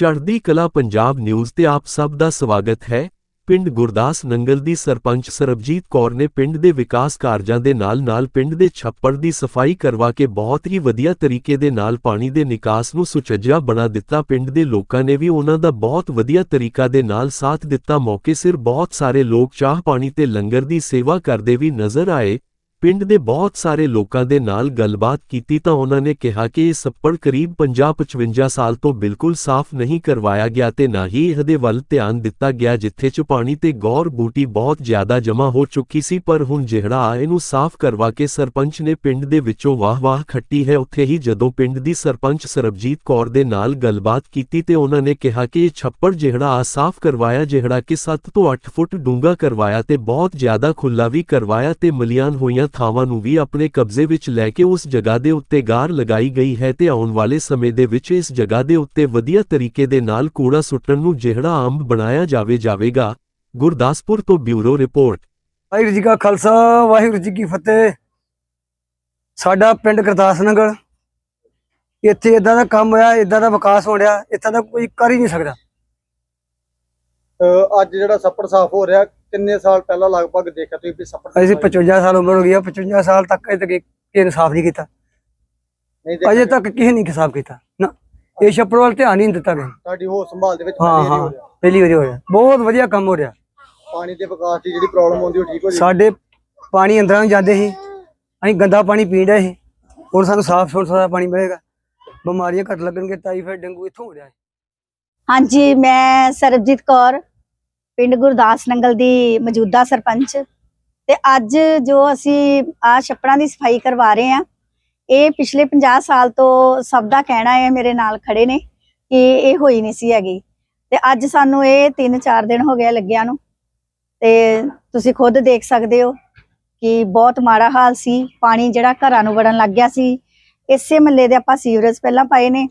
ਚੜ੍ਹਦੀ ਕਲਾ ਪੰਜਾਬ ਨਿਊਜ਼ ਤੇ ਆਪ ਸਭ ਦਾ ਸਵਾਗਤ ਹੈ। ਪਿੰਡ ਗੁਰਦਾਸ ਨੰਗਲ ਦੀ ਸਰਪੰਚ ਸਰਬਜੀਤ ਕੌਰ ਨੇ ਪਿੰਡ ਦੇ ਵਿਕਾਸ ਕਾਰਜਾਂ ਦੇ ਨਾਲ-ਨਾਲ ਪਿੰਡ ਦੇ ਛੱਪੜ ਦੀ ਸਫ਼ਾਈ ਕਰਵਾ ਕੇ ਬਹੁਤ ਹੀ ਵਧੀਆ ਤਰੀਕੇ ਦੇ ਨਾਲ ਪਾਣੀ ਦੇ ਨਿਕਾਸ ਨੂੰ ਸੁਚੱਜਾ ਬਣਾ ਦਿੱਤਾ। ਪਿੰਡ ਦੇ ਲੋਕਾਂ ਨੇ ਵੀ ਉਹਨਾਂ ਦਾ ਬਹੁਤ ਵਧੀਆ ਤਰੀਕਾ ਦੇ ਨਾਲ ਸਾਥ ਦਿੱਤਾ। ਮੌਕੇ ਸਿਰ ਬਹੁਤ ਸਾਰੇ ਲੋਕ ਚਾਹ ਪਾਣੀ ਤੇ ਲੰਗਰ ਦੀ ਸੇਵਾ ਕਰਦੇ ਵੀ ਨਜ਼ਰ ਆਏ। ਪਿੰਡ ਦੇ ਬਹੁਤ ਸਾਰੇ ਲੋਕਾਂ ਦੇ ਨਾਲ ਗੱਲਬਾਤ ਕੀਤੀ ਤਾਂ ਉਹਨਾਂ ਨੇ ਕਿਹਾ ਕਿ ਇਹ ਸੱਪੜ ਕਰੀਬ 50-55 ਸਾਲ ਤੋਂ ਬਿਲਕੁਲ ਸਾਫ਼ ਨਹੀਂ ਕਰਵਾਇਆ ਗਿਆ ਤੇ ਨਾ ਹੀ ਇਹਦੇ ਵੱਲ ਧਿਆਨ ਦਿੱਤਾ ਗਿਆ, ਜਿੱਥੇ ਚ ਪਾਣੀ ਤੇ ਗੌਰ ਬੂਟੀ ਬਹੁਤ ਜ਼ਿਆਦਾ ਜਮ੍ਹਾਂ ਹੋ ਚੁੱਕੀ ਸੀ। ਪਰ ਹੁਣ ਜਿਹੜਾ ਆ ਇਹਨੂੰ ਸਾਫ਼ ਕਰਵਾ ਕੇ ਸਰਪੰਚ ਨੇ ਪਿੰਡ ਦੇ ਵਿੱਚੋਂ ਵਾਹ-ਵਾਹ ਖੱਟੀ ਹੈ, ਉੱਥੇ ਹੀ ਜਦੋਂ ਪਿੰਡ ਦੀ ਸਰਪੰਚ ਸਰਬਜੀਤ ਕੌਰ ਦੇ ਨਾਲ ਗੱਲਬਾਤ ਕੀਤੀ ਤੇ ਉਹਨਾਂ ਨੇ ਕਿਹਾ ਕਿ ਇਹ ਛੱਪੜ ਜਿਹੜਾ ਆ ਸਾਫ਼ ਕਰਵਾਇਆ, ਜਿਹੜਾ ਕਿ 7 ਤੋਂ 8 ਫੁੱਟ ਡੂੰਘਾ ਕਰਵਾਇਆ ਤੇ ਬਹੁਤ ਜ਼ਿਆਦਾ ਖੁੱਲਾ ਵੀ ਕਰਵਾਇਆ ਤੇ ਮਲੀਆਨ ਹੋਈਆਂ ਥਾਵਾਂ ਨੂੰ ਵੀ ਆਪਣੇ ਕਬਜ਼ੇ ਵਿੱਚ ਲੈ ਕੇ ਉਸ ਜਗ੍ਹਾ ਦੇ ਉੱਤੇ ਗਾਰ ਲਗਾਈ ਗਈ ਹੈ ਤੇ ਆਉਣ ਵਾਲੇ ਸਮੇਂ ਦੇ ਵਿੱਚ ਇਸ ਜਗ੍ਹਾ ਦੇ ਉੱਤੇ ਵਧੀਆ ਤਰੀਕੇ ਦੇ ਨਾਲ ਕੂੜਾ ਸੁੱਟਣ ਨੂੰ ਜਿਹੜਾ ਆਮ ਬਣਾਇਆ ਜਾਵੇ ਜਾਵੇਗਾ। ਗੁਰਦਾਸਪੁਰ ਤੋਂ ਬਿਊਰੋ ਰਿਪੋਰਟ। ਵਾਹਿਗੁਰੂ ਜੀ ਕਾ ਖਾਲਸਾ, ਵਾਹਿਗੁਰੂ ਜੀ ਕੀ ਫਤਿਹ। ਸਾਡਾ ਪਿੰਡ ਗੁਰਦਾਸ ਨਗਰ ਇੱਥੇ ਇਦਾਂ ਦਾ ਕੰਮ ਹੋਇਆ ਇਦਾਂ ਦਾ ਵਿਕਾਸ ਹੋ ਰਿਹਾ ਇੱਥੇ ਦਾ ਕੋਈ ਕਰ ਹੀ ਨਹੀਂ ਸਕਦਾ। ਅੱਜ ਜਿਹੜਾ ਸੱਪੜ ਸਾਫ਼ ਹੋ ਰਿਹਾ ਕਿੰਨੇ ਸਾਲ ਪਹਿਲਾਂ ਲਗਭਗ ਦੇਖਿਆ ਤੁਸੀਂ ਵੀ ਸੱਪੜ ਅਸੀਂ 55 ਸਾਲ ਉਮਰ ਹੋ ਗਈ ਆ 55 ਸਾਲ ਤੱਕ ਅਜੇ ਤੱਕ ਕਿਸੇ ਨੇ ਸਾਫ਼ ਨਹੀਂ ਕੀਤਾ। ਅਜੇ ਤੱਕ ਕਿਸੇ ਨੇ ਸਾਫ਼ ਕੀਤਾ। ਨਾ ਇਹ ਛੱਪੜ ਵੱਲ ਧਿਆਨ ਹੀ ਨਹੀਂ ਦਿੱਤਾ ਗਿਆ। ਤੁਹਾਡੀ ਹੋ ਸੰਭਾਲ ਦੇ ਵਿੱਚ ਹਾਂ ਹਾਂ ਪਹਿਲੀ ਵਾਰੀ ਹੋ ਰਿਹਾ। ਬਹੁਤ ਵਧੀਆ ਕੰਮ ਹੋ ਰਿਹਾ। ਪਾਣੀ ਦੇ ਵਿਕਾਸ ਦੀ ਜਿਹੜੀ ਪ੍ਰੋਬਲਮ ਆਉਂਦੀ ਉਹ ਠੀਕ ਹੋ ਜੀ ਸਾਡੇ ਪਾਣੀ ਅੰਦਰਾਂ ਨੂੰ ਜਾਂਦੇ ਸੀ। ਅਸੀਂ ਗੰਦਾ ਪਾਣੀ ਪੀ ਰਹੇ ਸੀ। ਹੁਣ ਸਾਨੂੰ ਸਾਫ਼ ਸੁਥਰਾ ਪਾਣੀ ਮਿਲੇਗਾ। ਬਿਮਾਰੀਆਂ ਘੱਟ ਲੱਗਣਗੇ ਟਾਈਫਾਇਡ ਡੇਂਗੂ ਇੱਥੋਂ ਹੋ ਰਿਹਾ। ਹੈ ਹਾਂਜੀ ਮੈਂ ਸਰਬਜੀਤ ਕੌਰ। ਪਿੰਡ ਗੁਰਦਾਸ ਨੰਗਲ ਦੀ ਮੌਜੂਦਾ ਸਰਪੰਚ। ਤੇ ਅੱਜ ਜੋ ਅਸੀਂ ਆ ਛੱਪੜਾਂ ਦੀ ਸਫ਼ਾਈ ਕਰਵਾ ਰਹੇ ਆ ਇਹ ਪਿਛਲੇ 50 ਸਾਲ ਤੋਂ ਸਭ ਦਾ ਕਹਿਣਾ ਹੈ ਮੇਰੇ ਨਾਲ ਖੜੇ ਨੇ ਕਿ ਇਹ ਹੋਈ ਨਹੀਂ ਸੀ ਹੈਗੀ। ਤੇ ਅੱਜ ਸਾਨੂੰ ਇਹ 3-4 ਦਿਨ ਹੋ ਗਏ ਲੱਗਿਆ ਨੂੰ। ਤੇ ਤੁਸੀਂ ਖੁਦ ਦੇਖ ਸਕਦੇ ਹੋ ਕਿ ਬਹੁਤ ਮਾੜਾ ਹਾਲ ਸੀ। ਪਾਣੀ ਜਿਹੜਾ ਘਰਾਂ ਨੂੰ ਵੜਨ ਲੱਗ ਗਿਆ ਸੀ। ਇਸੇ ਮਹੱਲੇ ਦੇ ਆਪਾਂ ਸੀਵਰੇਜ ਪਹਿਲਾਂ ਪਾਏ ਨੇ।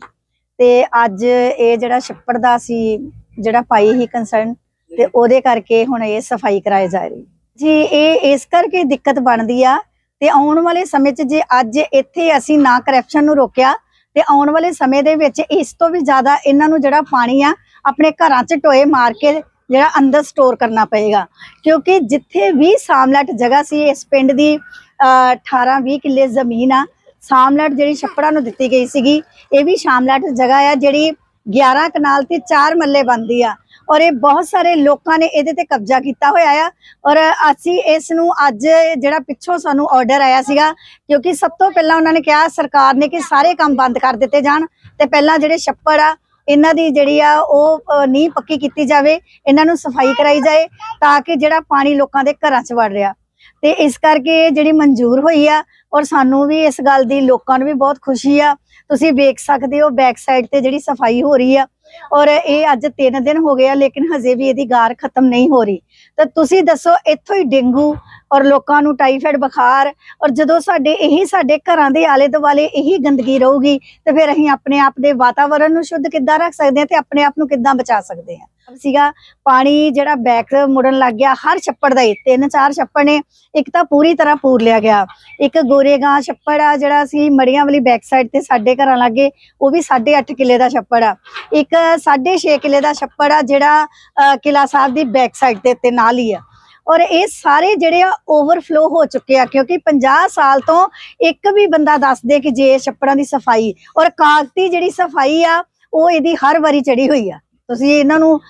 ਤੇ ਅੱਜ ਇਹ ਜਿਹੜਾ ਛੱਪੜ ਦਾ ਸੀ ਜਿਹੜਾ ਪਾਈ ਹੀ ਕੰਸਰਨ ਤੇ ਉਹਦੇ ਕਰਕੇ ਹੁਣ ਇਹ ਸਫ਼ਾਈ ਕਰਾਏ ਜਾ ਰਹੀ ਜੀ, ਇਹ ਇਸ ਕਰਕੇ ਦਿੱਕਤ ਬਣਦੀ ਆ ਤੇ ਆਉਣ ਵਾਲੇ ਸਮੇਂ 'ਚ ਜੇ ਅੱਜ ਇੱਥੇ ਅਸੀਂ ਨਾ ਕਰਪਸ਼ਨ ਨੂੰ ਰੋਕਿਆ ਤੇ ਆਉਣ ਵਾਲੇ ਸਮੇਂ ਦੇ ਵਿੱਚ ਇਸ ਤੋਂ ਵੀ ਜ਼ਿਆਦਾ ਇਹਨਾਂ ਨੂੰ ਜਿਹੜਾ ਪਾਣੀ ਆ ਆਪਣੇ ਘਰਾਂ 'ਚ ਟੋਏ ਮਾਰ ਕੇ ਜਿਹੜਾ ਅੰਦਰ ਸਟੋਰ ਕਰਨਾ ਪਏਗਾ। ਕਿਉਂਕਿ ਜਿੱਥੇ ਵੀ ਸਾਮਲਟ ਜਗ੍ਹਾ ਸੀ, ਇਸ ਪਿੰਡ ਦੀ 18 20 ਕਿੱਲੇ ਜ਼ਮੀਨ ਆ, ਸਾਮਲਟ ਜਿਹੜੀ ਛੱਪੜਾਂ ਨੂੰ ਦਿੱਤੀ ਗਈ ਸੀਗੀ, ਇਹ ਵੀ ਸ਼ਾਮਲਾਟ ਜਗ੍ਹਾ ਆ ਜਿਹੜੀ 11 ਕਨਾਲ ਤੇ 4 ਮੱਲੇ ਬੰਦੀ ਆ। ਔਰ ਇਹ ਬਹੁਤ ਸਾਰੇ ਲੋਕਾਂ ਨੇ ਇਹਦੇ ਤੇ ਕਬਜ਼ਾ ਕੀਤਾ ਹੋਇਆ ਆ। ਔਰ ਅਸੀਂ ਇਸ ਨੂੰ ਅੱਜ ਜਿਹੜਾ ਪਿੱਛੋਂ ਸਾਨੂੰ ਆਰਡਰ ਆਇਆ ਸੀਗਾ, ਕਿਉਂਕਿ ਸਭ ਤੋਂ ਪਹਿਲਾਂ ਉਹਨਾਂ ਨੇ ਕਿਹਾ ਸਰਕਾਰ ਨੇ ਕਿ ਸਾਰੇ ਕੰਮ ਬੰਦ ਕਰ ਦਿੱਤੇ ਜਾਣ ਤੇ ਪਹਿਲਾਂ ਜਿਹੜੇ ਛੱਪੜ ਆ, ਇਹਨਾਂ ਦੀ ਜਿਹੜੀ ਆ ਉਹ ਨੀਂਹ ਪੱਕੀ ਕੀਤੀ ਜਾਵੇ, ਇਹਨਾਂ ਨੂੰ ਸਫ਼ਾਈ ਕਰਾਈ ਜਾਏ ਤਾਂ ਕਿ ਜਿਹੜਾ ਪਾਣੀ ਲੋਕਾਂ ਦੇ ਘਰਾਂ 'ਚ ਵੜ ਰਿਹਾ। ਤੇ ਇਸ ਕਰਕੇ ਇਹ ਜਿਹੜੀ ਮਨਜ਼ੂਰ ਹੋਈ ਆ ਔਰ ਸਾਨੂੰ ਵੀ ਇਸ ਗੱਲ ਦੀ ਲੋਕਾਂ ਨੂੰ ਵੀ ਬਹੁਤ ਖੁਸ਼ੀ ਆ। ਤੁਸੀਂ ਵੇਖ ਸਕਦੇ ਹੋ ਬੈਕ ਸਾਈਡ ਤੇ ਜਿਹੜੀ ਸਫ਼ਾਈ ਹੋ ਰਹੀ ਆ ਔਰ ਇਹ ਅੱਜ 3 ਦਿਨ ਹੋ ਗਏ ਆ ਲੇਕਿਨ ਹਜੇ ਵੀ ਇਹਦੀ ਗਾਰ ਖਤਮ ਨਹੀਂ ਹੋ ਰਹੀ। ਤਾਂ ਤੁਸੀਂ ਦੱਸੋ ਇੱਥੋਂ ਹੀ ਡੇਂਗੂ ਔਰ ਲੋਕਾਂ ਨੂੰ ਟਾਈਫਾਇਡ ਬੁਖਾਰ ਔਰ ਜਦੋਂ ਸਾਡੇ ਇਹੀ ਸਾਡੇ ਘਰਾਂ ਦੇ ਆਲੇ ਦੁਆਲੇ ਇਹੀ ਗੰਦਗੀ ਰਹੂਗੀ ਤੇ ਫਿਰ ਅਸੀਂ ਆਪਣੇ ਆਪ ਦੇ ਵਾਤਾਵਰਣ ਨੂੰ ਸ਼ੁੱਧ ਕਿੱਦਾਂ ਰੱਖ ਸਕਦੇ ਹਾਂ ਤੇ ਆਪਣੇ ਆਪ ਨੂੰ ਕਿੱਦਾਂ ਬਚਾ ਸਕਦੇ ਹਾਂ? ਸੀਗਾ ਪਾਣੀ ਜਿਹੜਾ ਬੈਕ ਮੁੜਨ ਲੱਗ ਗਿਆ ਹਰ ਛੱਪੜ ਦਾ ਹੀ ਤਿੰਨ ਚਾਰ ਛੱਪੜ ਨੇ ਇੱਕ ਤਾਂ ਪੂਰੀ ਤਰ੍ਹਾਂ ਪੂਰ ਲਿਆ ਗਿਆ। ਇੱਕ ਗੋਰੇਗਾਂ ਛੱਪੜ ਆ ਜਿਹੜਾ ਸੀ ਮੜੀਆਂ ਵਾਲੀ ਬੈਕ ਸਾਈਡ ਤੇ ਸਾਡੇ ਘਰਾਂ ਲਾਗੇ ਉਹ ਵੀ 8.5 ਕਿੱਲੇ ਦਾ ਛੱਪੜ ਆ। ਇੱਕ 6.5 ਕਿੱਲੇ ਦਾ ਛੱਪੜ ਆ ਜਿਹੜਾ ਅ, ਕਿਲਾ ਸਾਹਿਬ ਦੀ ਬੈਕ ਸਾਈਡ ਤੇ ਤੇ ਨਾਲ ਹੀ ਆ। ਔਰ ਇਹ ਸਾਰੇ ਜਿਹੜੇ ਆ ਓਵਰਫਲੋ ਹੋ ਚੁੱਕੇ ਆ ਕਿਉਂਕਿ 50 ਸਾਲ ਤੋਂ ਇੱਕ ਵੀ ਬੰਦਾ ਦੱਸ ਦੇ ਕਿ ਜੇ ਛੱਪੜਾਂ ਦੀ ਸਫ਼ਾਈ ਔਰ ਕਾਗਤੀ ਜਿਹੜੀ ਸਫ਼ਾਈ ਆ ਉਹ ਇਹਦੀ ਹਰ ਵਾਰੀ ਚੜੀ ਹੋਈ ਆ। ਤੁਸੀਂ ਇਹਨਾਂ ਨੂੰ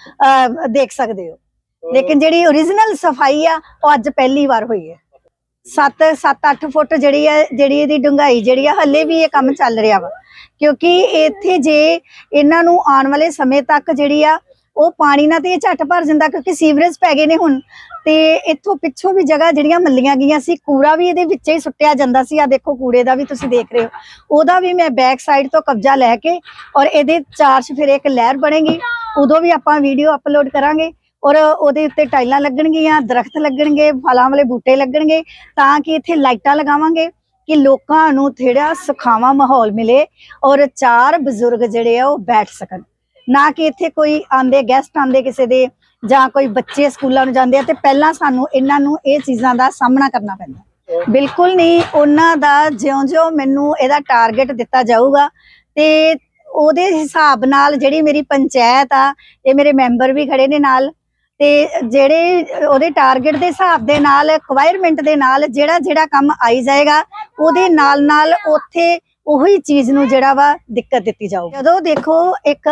ਦੇਖ ਸਕਦੇ ਹੋ। ਲੇਕਿਨ ਜਿਹੜੀ ਓਰੀਜਨਲ ਸਫ਼ਾਈ ਆ ਉਹ ਅੱਜ ਪਹਿਲੀ ਵਾਰ ਹੋਈ ਹੈ। 7 7-8 ਫੁੱਟ ਜਿਹੜੀ ਹੈ ਜਿਹੜੀ ਇਹਦੀ ਡੂੰਘਾਈ ਜਿਹੜੀ ਆ ਹੱਲੇ ਵੀ ਇਹ ਕੰਮ ਚੱਲ ਰਿਹਾ ਵਾ। ਕਿਉਂਕਿ ਇੱਥੇ ਜੇ ਇਹਨਾਂ ਨੂੰ ਆਉਣ ਵਾਲੇ ਸਮੇਂ ਤੱਕ ਜਿਹੜੀ ਆ ਉਹ ਪਾਣੀ ਨਾਲ ਤੇ ਇਹ ਝੱਟ ਭਰ ਜਾਂਦਾ ਕਿਉਂਕਿ ਸੀਵਰੇਜ ਪੈ ਗਏ ਨੇ ਹੁਣ। ਤੇ ਇੱਥੋਂ ਪਿੱਛੋਂ ਵੀ ਜਗ੍ਹਾ ਜਿਹੜੀਆਂ ਮੱਲੀਆਂ ਗਈਆਂ ਸੀ, ਕੂੜਾ ਵੀ ਇਹਦੇ ਵਿੱਚ ਹੀ ਸੁੱਟਿਆ ਜਾਂਦਾ ਸੀ। ਆ ਦੇਖੋ ਕੂੜੇ ਦਾ ਵੀ ਤੁਸੀਂ ਦੇਖ ਰਹੇ ਹੋ। ਉਹਦਾ ਵੀ ਮੈਂ ਬੈਕ ਸਾਈਡ ਤੋਂ ਕਬਜ਼ਾ ਲੈ ਕੇ ਔਰ ਇਹਦੇ ਚਾਰ ਚਫੇਰੇ ਇੱਕ ਲਹਿਰ ਬਣੇਗੀ। ਉਦੋਂ ਵੀ ਆਪਾਂ ਵੀਡੀਓ ਅਪਲੋਡ ਕਰਾਂਗੇ ਔਰ ਉਹਦੇ ਉੱਤੇ ਟਾਈਲਾਂ ਲੱਗਣਗੀਆਂ, ਦਰਖਤ ਲੱਗਣਗੇ, ਫਲਾਂ ਵਾਲੇ ਬੂਟੇ ਲੱਗਣਗੇ ਤਾਂ ਕਿ ਇੱਥੇ ਲਾਈਟਾਂ ਲਗਾਵਾਂਗੇ ਕਿ ਲੋਕਾਂ ਨੂੰ ਥੇੜਾ ਸੁਖਾਵਾਂ ਮਾਹੌਲ ਮਿਲੇ ਔਰ ਚਾਰ ਬਜ਼ੁਰਗ ਜਿਹੜੇ ਆ ਉਹ ਬੈਠ ਸਕਣ। ਨਾ ਕਿ ਇੱਥੇ ਕੋਈ ਆਂਦੇ ਗੈਸਟ ਆਂਦੇ ਕਿਸੇ ਦੇ ਜਾਂ ਕੋਈ ਬੱਚੇ ਸਕੂਲਾਂ ਨੂੰ ਜਾਂਦੇ ਆ ਤੇ ਪਹਿਲਾਂ ਸਾਨੂੰ ਇਹਨਾਂ ਨੂੰ ਇਹ ਚੀਜ਼ਾਂ ਦਾ ਸਾਹਮਣਾ ਕਰਨਾ ਪੈਂਦਾ। ਬਿਲਕੁਲ ਨਹੀਂ, ਉਹਨਾਂ ਦਾ ਜਿਉਂ-ਜਿਉਂ ਮੈਨੂੰ ਇਹਦਾ ਟਾਰਗੇਟ ਦਿੱਤਾ ਜਾਊਗਾ ਤੇ ਉਹਦੇ ਹਿਸਾਬ ਨਾਲ ਜਿਹੜੀ ਮੇਰੀ ਪੰਚਾਇਤ ਆ, ਇਹ ਮੇਰੇ ਮੈਂਬਰ ਵੀ ਖੜੇ ਨੇ ਨਾਲ ਤੇ ਜਿਹੜੇ ਉਹਦੇ ਟਾਰਗੇਟ ਦੇ ਹਿਸਾਬ ਦੇ ਨਾਲ ਰਿਕੁਆਇਰਮੈਂਟ ਦੇ ਨਾਲ ਜਿਹੜਾ ਜਿਹੜਾ ਕੰਮ ਆਈ ਜਾਏਗਾ, ਉਹਦੇ ਨਾਲ ਨਾਲ ਉੱਥੇ ਉਹੀ ਚੀਜ਼ ਨੂੰ ਜਿਹੜਾ ਵਾ ਦਿੱਕਤ ਦਿੱਤੀ ਜਾਊਗੀ। ਜਦੋਂ ਦੇਖੋ, ਇੱਕ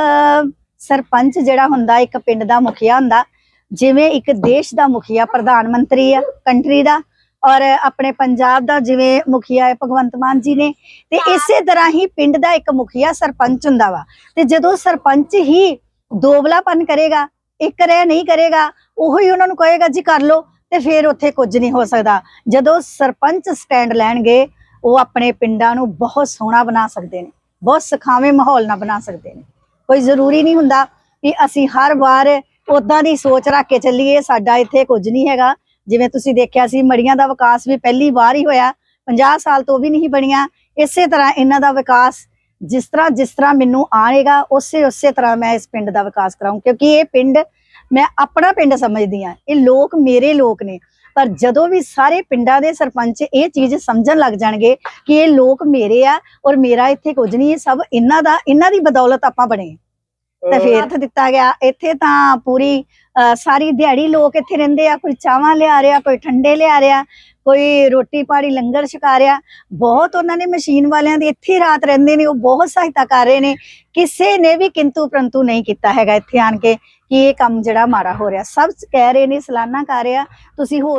ਸਰਪੰਚ ਜਿਹੜਾ ਹੁੰਦਾ, ਇੱਕ ਪਿੰਡ ਦਾ ਮੁਖੀਆ ਹੁੰਦਾ, ਜਿਵੇਂ ਇੱਕ ਦੇਸ਼ ਦਾ ਮੁਖੀਆ, ਪ੍ਰਧਾਨ ਮੰਤਰੀ ਆ, ਕੰਟਰੀ ਦਾ, ਔਰ ਆਪਣੇ ਪੰਜਾਬ ਦਾ ਜਿਵੇਂ ਮੁਖੀਆ ਹੈ, ਭਗਵੰਤ ਮਾਨ ਜੀ ਨੇ, ਤੇ ਇਸੇ ਤਰ੍ਹਾਂ ਹੀ ਪਿੰਡ ਦਾ ਇੱਕ ਮੁਖੀਆ ਸਰਪੰਚ ਹੁੰਦਾ ਵਾ। ਤੇ ਜਦੋਂ ਸਰਪੰਚ ਹੀ ਦੋਬਲਾਪਨ ਕਰੇਗਾ, ਇੱਕ ਰਹਿ ਨਹੀਂ ਕਰੇਗਾ, ਉਹੀ ਉਹਨਾਂ ਨੂੰ ਕਹੇਗਾ, ਜੀ ਕਰ ਲਓ। ਤੇ ਫਿਰ ਉੱਥੇ ਕੁਝ ਨਹੀਂ ਹੋ ਸਕਦਾ। ਜਦੋਂ ਸਰਪੰਚ ਸਟੈਂਡ ਲੈਣਗੇ ਉਹ ਆਪਣੇ ਪਿੰਡਾਂ ਨੂੰ ਬਹੁਤ ਸੋਹਣਾ ਬਣਾ ਸਕਦੇ ਨੇ, ਬਹੁਤ ਸੁਖਾਵੇਂ ਮਾਹੌਲ ਨਾਲ ਬਣਾ ਸਕਦੇ ਨੇ। ਕੋਈ ਜ਼ਰੂਰੀ ਨਹੀਂ ਹੁੰਦਾ ਕਿ ਅਸੀਂ ਹਰ ਵਾਰ ਉਦਾਂ ਦੀ ਸੋਚ ਰੱਖ ਕੇ ਚੱਲੀਏ, ਸਾਡਾ ਇੱਥੇ ਕੁਝ ਨਹੀਂ ਹੈਗਾ। ਜਿਵੇਂ ਤੁਸੀਂ ਦੇਖਿਆ ਸੀ, ਮੜੀਆਂ ਦਾ ਵਿਕਾਸ ਵੀ ਪਹਿਲੀ ਵਾਰ ਹੀ ਹੋਇਆ 50 ਸਾਲ ਤੋਂ ਵੀ ਨਹੀਂ ਬਣੀਆਂ। ਇਸੇ ਤਰ੍ਹਾਂ ਇਹਨਾਂ ਦਾ ਵਿਕਾਸ ਜਿਸ ਤਰ੍ਹਾਂ ਜਿਸ ਤਰ੍ਹਾਂ ਮੈਨੂੰ ਆਏਗਾ, ਉਸੇ ਉਸੇ ਤਰ੍ਹਾਂ ਮੈਂ ਇਸ ਪਿੰਡ ਦਾ ਵਿਕਾਸ ਕਰਾਉਂ ਕਿਉਂਕਿ ਇਹ ਪਿੰਡ ਮੈਂ ਆਪਣਾ ਪਿੰਡ ਸਮਝਦੀ ਆ ਇਹ ਲੋਕ ਮੇਰੇ ਲੋਕ ਨੇ। ਪਰ ਜਦੋਂ ਵੀ ਸਾਰੇ ਪਿੰਡਾਂ ਦੇ ਸਰਪੰਚ ਇਹ ਚੀਜ਼ ਸਮਝਣ ਲੱਗ ਜਾਣਗੇ ਕਿ ਇਹ ਲੋਕ ਮੇਰੇ ਆ ਔਰ ਮੇਰਾ ਇੱਥੇ ਕੁਝ ਨਹੀਂ ਇਹ ਸਭ ਇਹਨਾਂ ਦਾ ਇਹਨਾਂ ਦੀ ਬਦੌਲਤ ਆਪਾਂ ਬਣੇ ਤੇ ਫਿਰ ਹੱਥ ਦਿੱਤਾ ਗਿਆ ਇੱਥੇ ਤਾਂ ਪੂਰੀ ਸਾਰੀ ਦਿਹਾੜੀ ਲੋਕ ਇੱਥੇ ਰਹਿੰਦੇ ਆ ਕੋਈ ਚਾਵਾਂ ਲਿਆ ਰਿਹਾ ਕੋਈ ਠੰਡੇ ਲਿਆ ਰਿਹਾ ਕੋਈ ਰੋਟੀ ਪਾਣੀ ਲੰਗਰ ਛਕਾ ਰਿਹਾ। ਬਹੁਤ ਉਹਨਾਂ ਨੇ ਮਸ਼ੀਨ ਵਾਲਿਆਂ ਦੀ ਇੱਥੇ ਰਾਤ ਰਹਿੰਦੇ ਨੇ ਉਹ ਬਹੁਤ ਸਹਾਇਤਾ ਕਰ ਰਹੇ ਨੇ। ਕਿਸੇ ਨੇ ਵੀ ਕਿੰਤੂ ਪ੍ਰੰਤੂ ਨਹੀਂ ਕੀਤਾ ਹੈਗਾ ਇੱਥੇ ਆਣ ਕੇ ਕਿ ਇਹ ਕੰਮ ਜਿਹੜਾ ਮਾੜਾ ਹੋ ਰਿਹਾ। ਸਭ ਕਹਿ ਰਹੇ ਨੇ ਸਲਾਨਾ ਕਰ ਰਿਹਾ ਤੁਸੀਂ ਹੋਰ